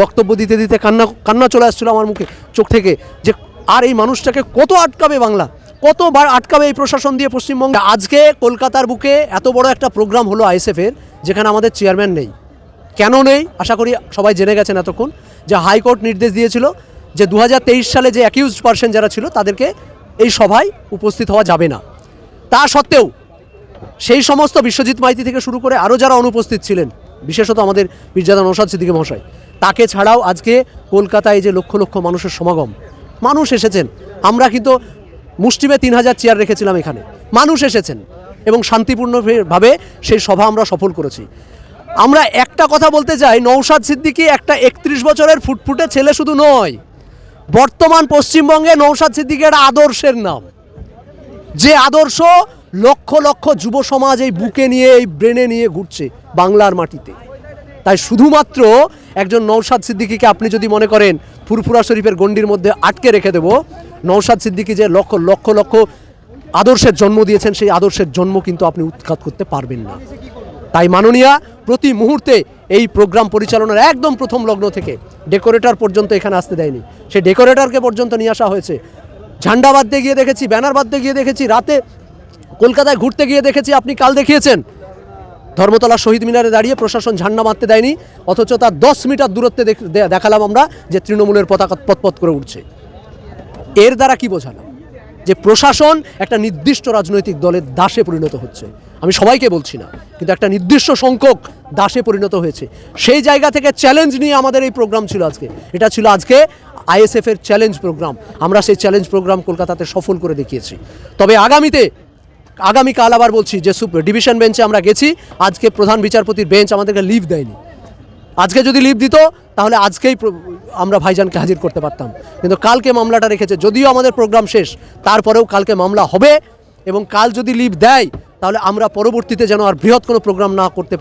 বক্তব্য দিতে দিতে কান্না কান্না চলে আসছিল আমার মুখে, চোখ থেকে, যে আর এই মানুষটাকে কত আটকাবে বাংলা? কতবার আটকাবে এই প্রশাসন দিয়ে পশ্চিমবঙ্গে? আজকে কলকাতার বুকে এত বড় একটা প্রোগ্রাম হলো আইএসএফের যেখানে আমাদের চেয়ারম্যান নেই। কেন নেই? আশা করি সবাই জেনে গেছেন এতক্ষণ। যে হাইকোর্ট নির্দেশ দিয়েছিল যে দু হাজার তেইশ সালে যে অ্যাকিউজড পার্সন যারা ছিল, তাদেরকে এই সভায় উপস্থিত হওয়া যাবে না। তা সত্ত্বেও, সেই সমস্ত বিশ্বজিৎ মাইতি থেকে শুরু করে আরও যারা অনুপস্থিত ছিলেন বিশেষত আমাদের বীরজাদা নৌসাদ সিদ্দিকী মহাশয়। তাকে ছাড়াও আজকে কলকাতায় যে লক্ষ লক্ষ মানুষের সমাগম, মানুষ এসেছেন। আমরা কিন্তু মুষ্টিমে তিন হাজার চেয়ার রেখেছিলাম এখানে। মানুষ এসেছেন এবং শান্তিপূর্ণভাবে সেই সভা আমরা সফল করেছি। আমরা একটা কথা বলতে চাই নৌসাদ সিদ্দিকী একটা একত্রিশ বছরের ফুটফুটে ছেলে শুধু নয়, বর্তমান পশ্চিমবঙ্গে নৌসাদ সিদ্দিকী একটা আদর্শের নাম। যে আদর্শ লক্ষ লক্ষ যুব সমাজ এই বুকে নিয়ে, এই ব্রেনে নিয়ে ঘুরছে বাংলার মাটিতে। তাই শুধুমাত্র একজন নৌসাদ সিদ্দিকীকে আপনি যদি মনে করেন ফুরফুরা শরীফের গণ্ডির মধ্যে আটকে রেখে দেব নৌসাদ সিদ্দিকী যে লক্ষ লক্ষ লক্ষ আদর্শের জন্ম দিয়েছেন, সেই আদর্শের জন্ম কিন্তু আপনি উৎখাত করতে পারবেন না। তাই মাননীয়া, প্রতি মুহূর্তে এই প্রোগ্রাম পরিচালনার একদম প্রথম লগ্ন থেকে ডেকোরেটর পর্যন্ত এখানে আসতে দেয়নি। সেই ডেকোরেটরকে পর্যন্ত নিয়ে আসা হয়েছে। ঝান্ডা বাঁধতে গিয়ে দেখেছি, ব্যানার বাঁধতে গিয়ে দেখেছি, রাতে কলকাতায় ঘুরতে গিয়ে দেখেছি, আপনি কাল দেখিয়েছেন। ধর্মতলা শহীদ মিনারে দাঁড়িয়ে প্রশাসন ঝান্ডা মারতে দেয়নি, অথচ তার দশ মিটার দূরত্বে দেখালাম আমরা যে তৃণমূলের পতাকা পতপত করে উঠছে। এর দ্বারা কি বোঝালাম? যে প্রশাসন একটা নির্দিষ্ট রাজনৈতিক দলের দাসে পরিণত হচ্ছে। আমি সবাইকে বলছি না, কিন্তু একটা নির্দিষ্ট সংখ্যক দাসে পরিণত হয়েছে। সেই জায়গা থেকে চ্যালেঞ্জ নিয়ে আমাদের এই প্রোগ্রাম ছিল আজকে। এটা ছিল আজকে আইএসএফের চ্যালেঞ্জ প্রোগ্রাম আমরা সেই চ্যালেঞ্জ প্রোগ্রাম কলকাতাতে সফল করে দেখিয়েছি। তবে আগামীতে আগামীকাল আবার বলছি যে ডিভিশন বেঞ্চে আমরা গেছি। আজকে প্রধান বিচারপতির বেঞ্চ আমাদেরকে লিভ দেয়নি। আজকে যদি লিভ দিত, তাহলে আজকেই আমরা ভাইজানকে হাজির করতে পারতাম। কিন্তু কালকে মামলাটা রেখেছে, যদিও আমাদের প্রোগ্রাম শেষ, তারপরেও কালকে মামলা হবে এবং কাল যদি লিভ দেয়, তাহলে আমরা পরবর্তীতে যেন আর বৃহৎ কোনো প্রোগ্রাম না করতে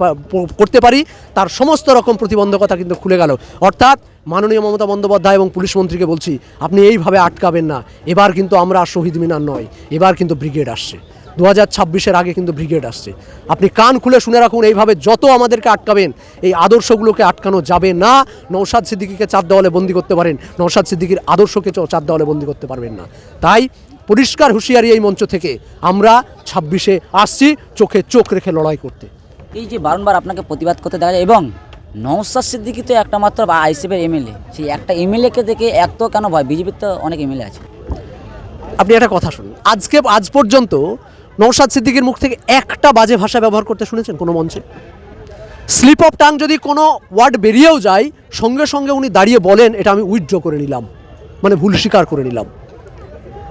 করতে পারি, তার সমস্ত রকম প্রতিবন্ধকতা কিন্তু খুলে গেল। অর্থাৎ মাননীয় মমতা বন্দ্যোপাধ্যায় এবং পুলিশ মন্ত্রীকে বলছি, আপনি এইভাবে আটকাবেন না। এবার কিন্তু আমরা শহীদ মিনার নয়, এবার কিন্তু ব্রিগেড আসছে। দু হাজার ছাব্বিশের আগে কিন্তু ব্রিগেড আসছে। আপনি কান খুলে শুনে রাখুন এইভাবে যত আমাদেরকে আটকাবেন এই আদর্শগুলোকে আটকানো যাবে না। নৌসাদ সিদ্দিকিকে চার দেওয়ালে বন্দি করতে পারেন নৌসাদ সিদ্দিকির আদর্শকে চার দেওয়ালে বন্দি করতে পারবেন না। তাই পরিষ্কার হুঁশিয়ারি এই মঞ্চ থেকে আমরা ছাব্বিশে আসছি চোখে চোখ রেখে লড়াই করতে। এই যে বারংবার আপনাকে প্রতিবাদ করতে দেখা যায় এবং নৌসাদ সিদ্দিকি তো একটা মাত্র বা আইসিএফের এমএলএ সেই একটা এমএলএকে দেখে এত কেন ভয়? বিজেপির তো অনেক এমএলএ আছে। আপনি একটা কথা শুনুন আজকে আজ পর্যন্ত নৌসাদ সিদ্দিকির মুখ থেকে একটা বাজে ভাষা ব্যবহার করতে শুনেছেন কোনো মঞ্চে? স্লিপ অফ টাং যদি কোনো ওয়ার্ড বেরিয়েও যায়, সঙ্গে সঙ্গে উনি দাঁড়িয়ে বলেন, এটা আমি উইথড্র করে নিলাম। মানে ভুল স্বীকার করে নিলাম।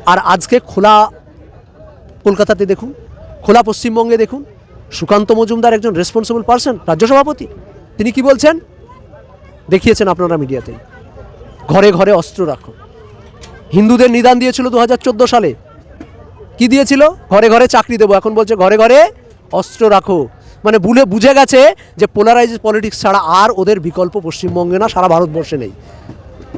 আর আজকে খোলা কলকাতাতে দেখুন, খোলা পশ্চিমবঙ্গে দেখুন, সুকান্ত মজুমদার একজন রেসপন্সিবল পার্সন রাজ্য সভাপতি। তিনি কি বলছেন? দেখিয়েছেন আপনারা মিডিয়াতে ঘরে ঘরে অস্ত্র রাখো হিন্দুদের নিদান দিয়েছিল দু হাজার চোদ্দ সালে। কি দিয়েছিল? ঘরে ঘরে চাকরি দেবো। এখন বলছে, ঘরে ঘরে অস্ত্র রাখো। মানে বুঝে বুঝে গেছে যে পোলারাইজ পলিটিক্স ছাড়া আর ওদের বিকল্প পশ্চিমবঙ্গে না, সারা ভারতবর্ষে নেই।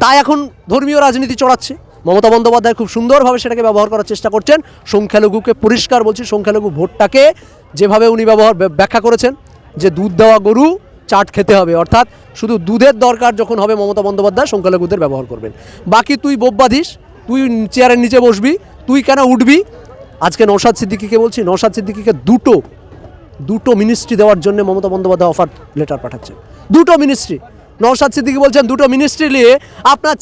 তাই এখন ধর্মীয় রাজনীতি চড়াচ্ছে। মমতা বন্দ্যোপাধ্যায় খুব সুন্দরভাবে সেটাকে ব্যবহার করার চেষ্টা করছেন। সংখ্যালঘুকে পরিষ্কার বলছি, সংখ্যালঘু ভোটটাকে যেভাবে উনি ব্যবহার ব্যাখ্যা করেছেন, যে দুধ দেওয়া গরু, চাট খেতে হবে। অর্থাৎ শুধু দুধের দরকার যখন হবে মমতা বন্দ্যোপাধ্যায়, সংখ্যালঘুদের ব্যবহার করবেন। বাকি তুই বোব্বাদিস তুই চেয়ারের নিচে বসবি, তুই কেন উঠবি? আজকে নৌসাদ সিদ্দিকিকে বলছি নৌসাদ সিদ্দিকিকে দুটো দুটো মিনিস্ট্রি দেওয়ার জন্য মমতা বন্দ্যোপাধ্যায় অফার লেটার পাঠাচ্ছেন। দুটো মিনিস্ট্রি নৌসাদ সিদ্দিকি বলছেন, দুটো মিনিস্ট্রি নিয়ে আপনার